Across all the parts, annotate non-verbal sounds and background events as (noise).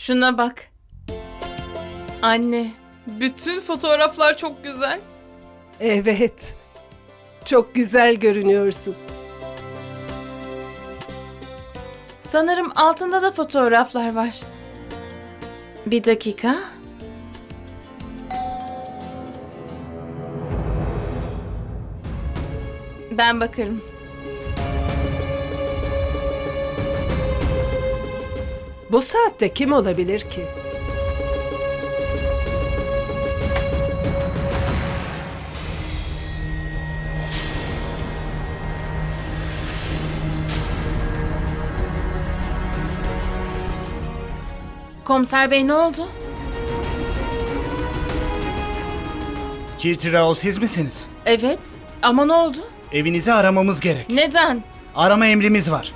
Şuna bak. Anne, bütün fotoğraflar çok güzel. Evet. Çok güzel görünüyorsun. Sanırım altında da fotoğraflar var. Bir dakika. Ben bakarım. Bu saatte kim olabilir ki? Komiser bey ne oldu? Kirtirao siz misiniz? Evet ama ne oldu? Evinizi aramamız gerek. Neden? Arama emrimiz var.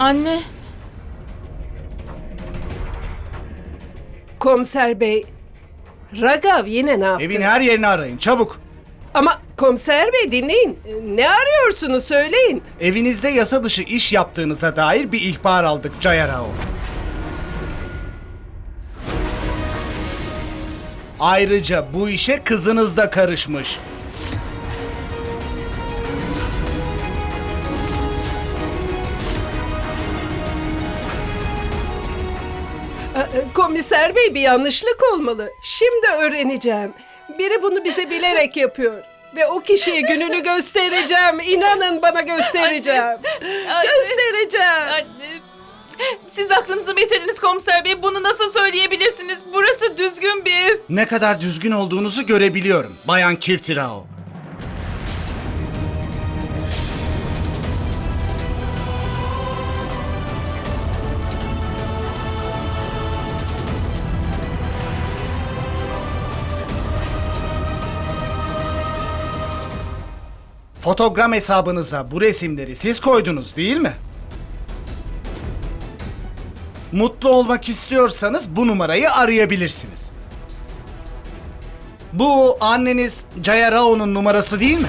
Anne, Komiser bey. Ragav yine ne yaptı? Evin her yerini arayın çabuk. Ama komiser bey dinleyin. Ne arıyorsunuz söyleyin. Evinizde yasa dışı iş yaptığınıza dair bir ihbar aldık Cayarao. Ayrıca bu işe kızınız da karışmış. Komiser bey bir yanlışlık olmalı. Şimdi öğreneceğim. Biri bunu bize bilerek yapıyor. Ve o kişiye gününü göstereceğim. İnanın bana göstereceğim. Anne. Göstereceğim. anne. Siz aklınızı mı yitirdiniz komiser bey? Bunu nasıl söyleyebilirsiniz? Burası düzgün bir ev. Ne kadar düzgün olduğunuzu görebiliyorum Bayan Kirtirao. Fotogram hesabınıza bu resimleri siz koydunuz değil mi? Mutlu olmak istiyorsanız bu numarayı arayabilirsiniz. Bu anneniz Jaya Rao'nun numarası değil mi?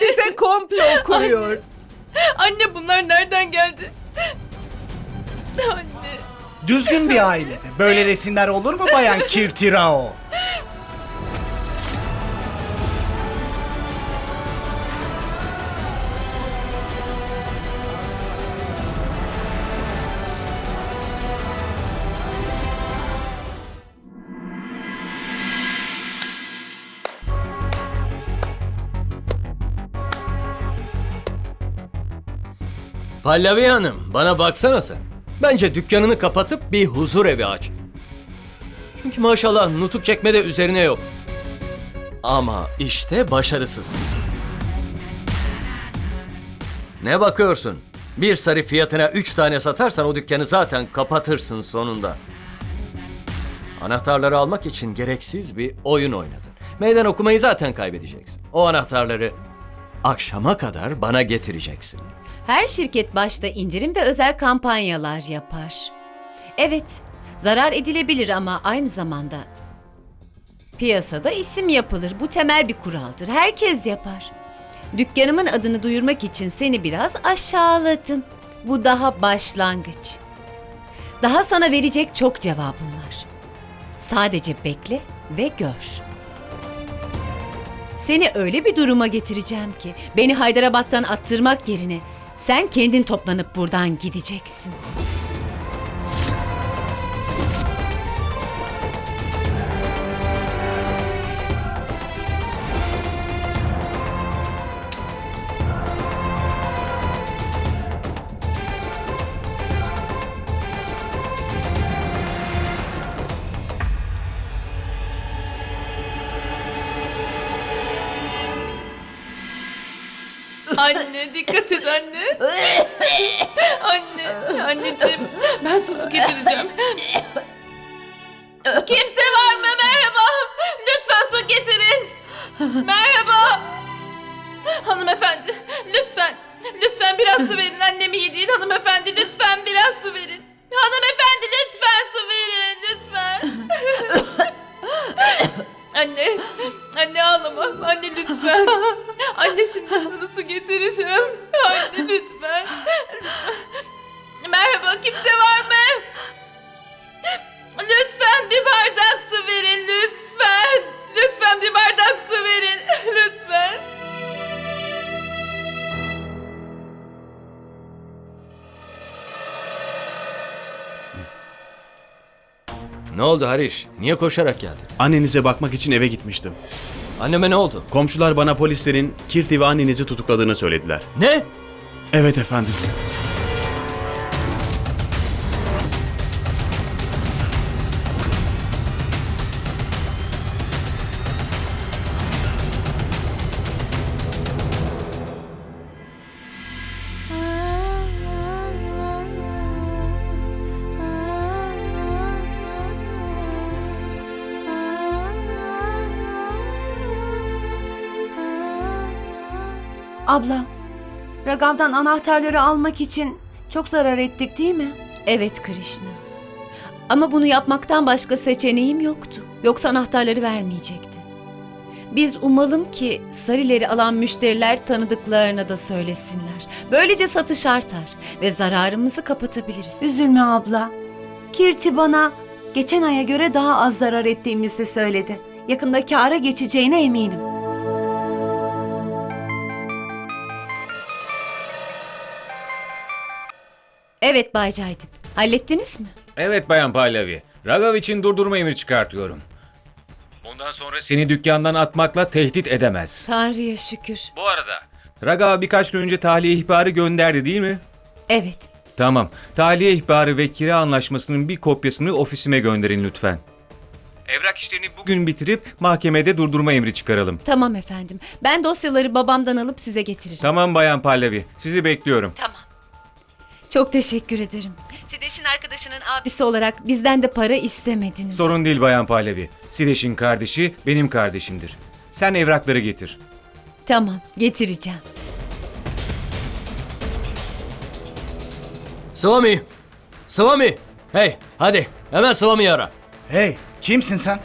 Biri bize komplo kuruyor. Anne bunlar nereden geldi? Anne. Düzgün bir ailede böyle resimler olur mu Bayan Kirtirao? Pallavi Hanım, bana baksana sen. Bence dükkanını kapatıp bir huzur evi aç. Çünkü maşallah nutuk çekmede üzerine yok. Ama işte başarısız. Ne bakıyorsun? Bir sarı fiyatına üç tane satarsan o dükkanı zaten kapatırsın sonunda. Anahtarları almak için gereksiz bir oyun oynadın. Meydan okumayı zaten kaybedeceksin. O anahtarları akşama kadar bana getireceksin. Her şirket başta indirim ve özel kampanyalar yapar. Evet, zarar edilebilir ama aynı zamanda piyasada isim yapılır. Bu temel bir kuraldır. Herkes yapar. Dükkanımın adını duyurmak için seni biraz aşağıladım. Bu daha başlangıç. Daha sana verecek çok cevabım var. Sadece bekle ve gör. Seni öyle bir duruma getireceğim ki beni Haydarabad'dan attırmak yerine sen kendin toplanıp buradan gideceksin. Anne dikkat et anne. Anne, anneciğim ben su getireceğim. Kimse var mı? Merhaba. Lütfen su getirin. Merhaba. Hanımefendi, lütfen. Lütfen biraz su verin. Annemi iyi değil hanımefendi. Lütfen oldu Hariş? Niye koşarak geldin? Annenize bakmak için eve gitmiştim. Anneme ne oldu? Komşular bana polislerin Kirti ve annenizi tutukladığını söylediler. Ne? Evet efendim. Abla, Ragam'dan anahtarları almak için çok zarar ettik değil mi? Evet Krishna. Ama bunu yapmaktan başka seçeneğim yoktu. Yoksa anahtarları vermeyecekti. Biz umalım ki Sarileri alan müşteriler tanıdıklarına da söylesinler. Böylece satış artar ve zararımızı kapatabiliriz. Üzülme abla. Kirti bana geçen aya göre daha az zarar ettiğimizi söyledi. Yakında kâra geçeceğine eminim. Evet Bay Caydip. Hallettiniz mi? Evet Bayan Pahlavi. Ragav için durdurma emri çıkartıyorum. Bundan sonra seni dükkandan atmakla tehdit edemez. Tanrı'ya şükür. Bu arada Ragav birkaç gün önce tahliye ihbarı gönderdi değil mi? Evet. Tamam. Tahliye ihbarı ve kira anlaşmasının bir kopyasını ofisime gönderin lütfen. Evrak işlerini bugün bitirip mahkemede durdurma emri çıkaralım. Tamam efendim. Ben dosyaları babamdan alıp size getiririm. Tamam Bayan Pahlavi. Sizi bekliyorum. Tamam. Çok teşekkür ederim. Sideş'in arkadaşının abisi olarak bizden de para istemediniz. Sorun değil Bayan Pahlavi. Sideş'in kardeşi benim kardeşimdir. Sen evrakları getir. Tamam, getireceğim. Swami! Swami! Hey hadi hemen Swami'yi ara. Hey, kimsin sen?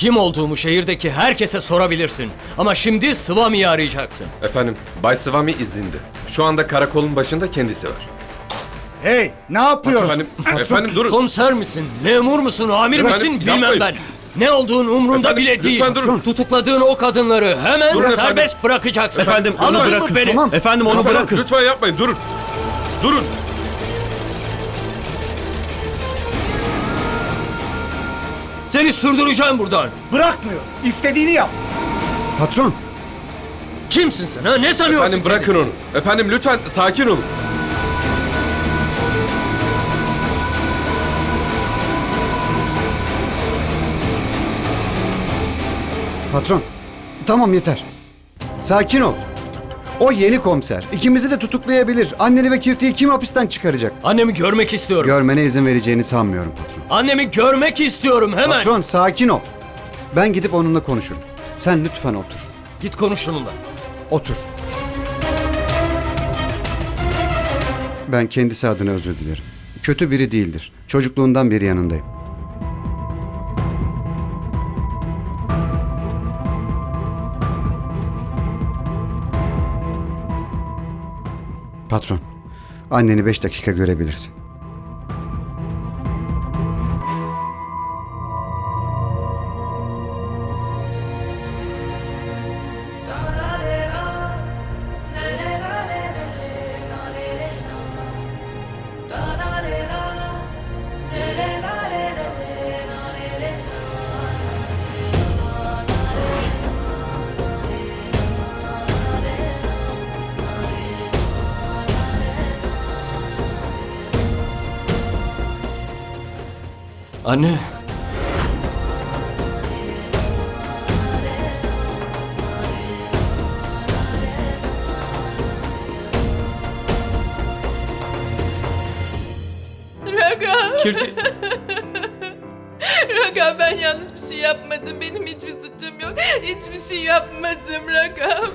Kim olduğumu şehirdeki herkese sorabilirsin. Ama şimdi Swami'yi arayacaksın. Efendim, Bay Swami izinde. Şu anda karakolun başında kendisi var. Hey, ne yapıyorsun? Efendim, efendim durun. Komiser misin? Memur musun? Amir Efendim, misin? Bilmem yapmayın. ben. Ne olduğun umrunda Efendim, bile değil. lütfen durun. Tutukladığın o kadınları hemen Durun efendim. serbest bırakacaksın. Efendim onu Anladın mı bırakın. beni? Tamam. Efendim onu Lütfen, bırakın. Lütfen yapmayın, durun. Durun. Seni sürdüreceğim buradan. Bırakmıyor. İstediğini yap. Patron, Kimsin sen ha? Ne sanıyorsun? Efendim bırakın onu. Efendim lütfen sakin olun. patron. Tamam yeter. Sakin ol. O yeni komiser. İkimizi de tutuklayabilir. Anneni ve Kirti'yi kim hapisten çıkaracak? Annemi görmek istiyorum. Görmene izin vereceğini sanmıyorum patron. Annemi görmek istiyorum hemen. Patron sakin ol. Ben gidip onunla konuşurum. Sen lütfen otur. Git konuş onunla. Otur. Ben kendisi adına özür dilerim. Kötü biri değildir. Çocukluğundan beri yanındayım. Patron, anneni beş dakika görebilirsin. Anne. Raga. Kirti. (laughs) Raga ben yanlış bir şey yapmadım. Benim hiçbir suçum yok. Hiçbir şey yapmadım Ragam.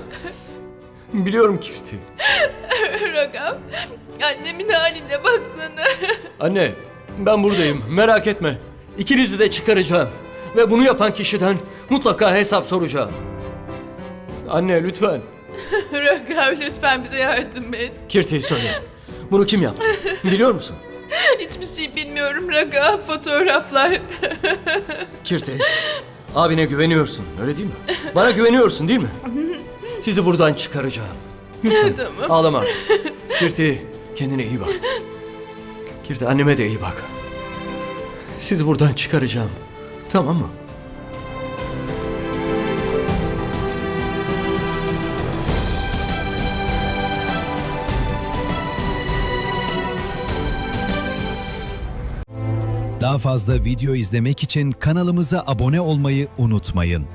(laughs) Biliyorum Kirti. Ragam. Annemin haline baksana. Anne ben buradayım. Merak etme. İkinizi de çıkaracağım. Ve bunu yapan kişiden mutlaka hesap soracağım. Anne lütfen. (laughs) Ragam lütfen bize yardım et. Kirti söyle. Bunu kim yaptı? (laughs) Biliyor musun? Hiçbir şey bilmiyorum Ragam. Fotoğraflar. (laughs) Kirti, abine güveniyorsun öyle değil mi? Bana güveniyorsun değil mi? Sizi buradan çıkaracağım. Lütfen Tamam. ağlama artık. Kirti, kendine iyi bak. Kirti, anneme de iyi bak. Sizi buradan çıkaracağım. Tamam mı? Daha fazla video izlemek için kanalımıza abone olmayı unutmayın.